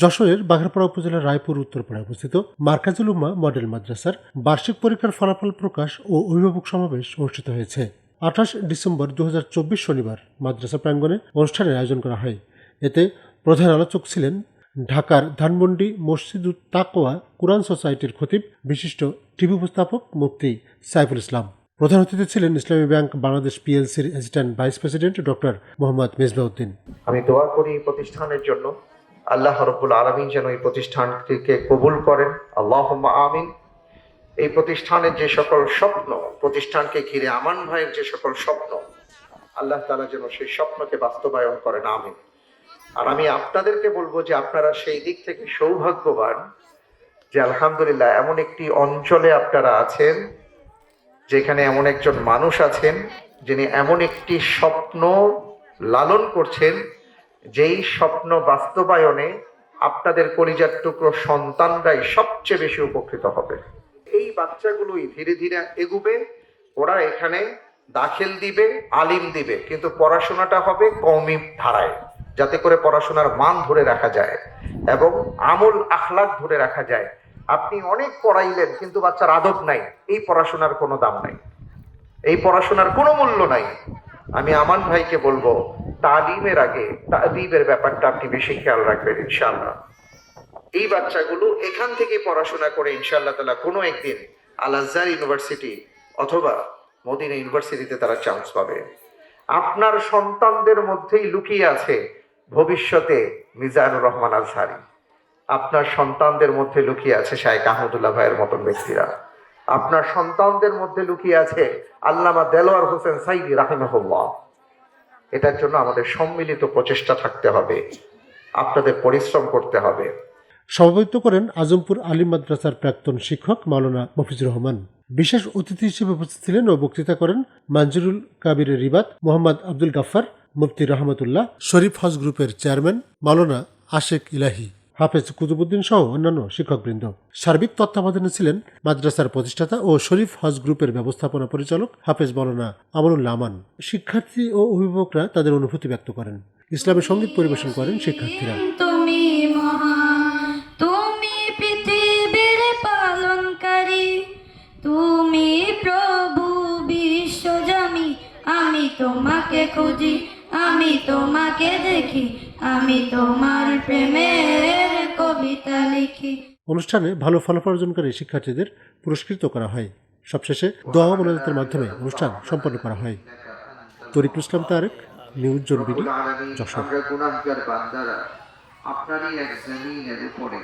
যশোরের বাঘারপাড়া উপজেলার রায়পুর, উত্তরপাড়ায় অবস্থিত মার্কাজুল উম্মা মডেল মাদ্রাসার বার্ষিক পরীক্ষার ফলাফল প্রকাশ ও অভিভাবক সমাবেশ অনুষ্ঠিত হয়েছে। আঠাশ ডিসেম্বর দুহাজার চব্বিশ শনিবার মাদ্রাসা প্রাঙ্গণে অনুষ্ঠানের আয়োজন করা হয়। এতে প্রধান আলোচক ছিলেন ঢাকার ধানমন্ডি মসজিদুত তাকোয়া কুরআন সোসাইটির খতিব বিশিষ্ট টিভি উপস্থাপক মুফতি সাইফুল ইসলাম। প্রধান অতিথি ছিলেন Islami bank Bangladesh পিএলসির assistant vice president doctor Mohammad Mezbauddin. আমি দোয়া করি প্রতিষ্ঠানের জন্য আল্লাহ রব্বুল আলমিন যেন এই প্রতিষ্ঠানটিকে কবুল করেন। আল্লাহ আমিন। এই প্রতিষ্ঠানের যে সকল স্বপ্ন, প্রতিষ্ঠানকে ঘিরে আমান ভাইয়ের যে সকল স্বপ্ন, আল্লাহ তালা যেন সেই স্বপ্নকে বাস্তবায়ন করেন। আমিন। আর আমি আপনাদেরকে বলব যে আপনারা সেই দিক থেকে সৌভাগ্যবান যে আলহামদুলিল্লাহ এমন একটি অঞ্চলে আপনারা আছেন, যেখানে এমন একজন মানুষ আছেন, যিনি এমন একটি স্বপ্ন লালন করছেন যেই স্বপ্ন বাস্তবায়নে আপনাদের কলিজার টুকরো সন্তানরাই সবচেয়ে বেশি উপকৃত হবে। এই বাচ্চাগুলোই ধীরে ধীরে এগুবে, ওরা এখানে দাখিল দিবে, আলিম দিবে, কিন্তু পড়াশোনাটা হবে কওমি ধারায়, যাতে করে পড়াশোনার মান ধরে রাখা যায় এবং আমল আখলাক ধরে রাখা যায়। আপনি অনেক পড়াইলেন, কিন্তু বাচ্চার আদব নাই, এই পড়াশোনার কোনো দাম নাই। এই পড়াশোনার কোনো মূল্য নাই। আমি আমান ভাইকে বলব তালিমের আগে তাদিবের ব্যাপারটা আপনি বেশি খেয়াল রাখবেন ইনশাল্লাহ এই বাচ্চাগুলো এখান থেকে পড়াশোনা করে ইনশাআল্লাহ তালা কোনো একদিন আল আজহার ইউনিভার্সিটি অথবা মদিনা ইউনিভার্সিটিতে তারা চান্স পাবে। আপনার সন্তানদের মধ্যেই লুকিয়ে আছে ভবিষ্যতে মিজানুর রহমান আজহারি। আপনার সন্তানদের মধ্যে লুকিয়ে আছে শায়েক আহমদুল্লাহ ভাইয়ের মতন ব্যক্তিরা। আপনার সন্তানদের মধ্যে লুকিয়ে আছে আল্লামা দেলোয়ার হোসেন সাইদি রাহিমাহুল্লাহ। এটার জন্য আমাদের সম্মিলিত প্রচেষ্টা থাকতে হবে। আপনাদের পরিশ্রম করতে হবে। সভাপতিত্ব করেন আজমপুর আলী মাদ্রাসার প্রাক্তন শিক্ষক মাওলানা মফিজুর রহমান। বিশেষ অতিথি হিসেবে উপস্থিত ছিলেন ও বক্তৃতা করেন মানজুরুল কাবিরের রিবাত মোহাম্মদ আব্দুল গাফার মুফতি রহমতুল্লাহ, শরীফ হজ গ্রুপের চেয়ারম্যান মাওলানা আশেক ইলাহি। হাফেজ কুতুবুদ্দিন সহ অন্যান্য শিক্ষকবৃন্দ। সার্বিক তত্ত্বাবধানে ছিলেন মাদ্রাসার প্রতিষ্ঠাতা ও শরীফ হজ গ্রুপের ব্যবস্থাপনা পরিচালক হাফেজ মাওলানা আমরুল্লাহ আমান। শিক্ষার্থী ও অভিভাবকরা তাদের অনুভূতি ব্যক্ত করেন। ইসলামী সংগীত পরিবেশন করেন শিক্ষার্থীরা। তুমি প্রভু আমি তোমাকে খুঁজি। আমি তোমাকে দেখি আমি তোমার প্রেমের কবিতা লিখি। অনুষ্ঠানে ভালো ফলাফল অর্জনকারী শিক্ষার্থীদের পুরস্কৃত করা হয়। সবশেষে দোয়া মোনাজাতের মাধ্যমে অনুষ্ঠান সম্পন্ন করা হয়। তরিকুল ইসলাম তারেক নিউজ জন বিডি যশোর। আপনারই এক জমিনের উপরে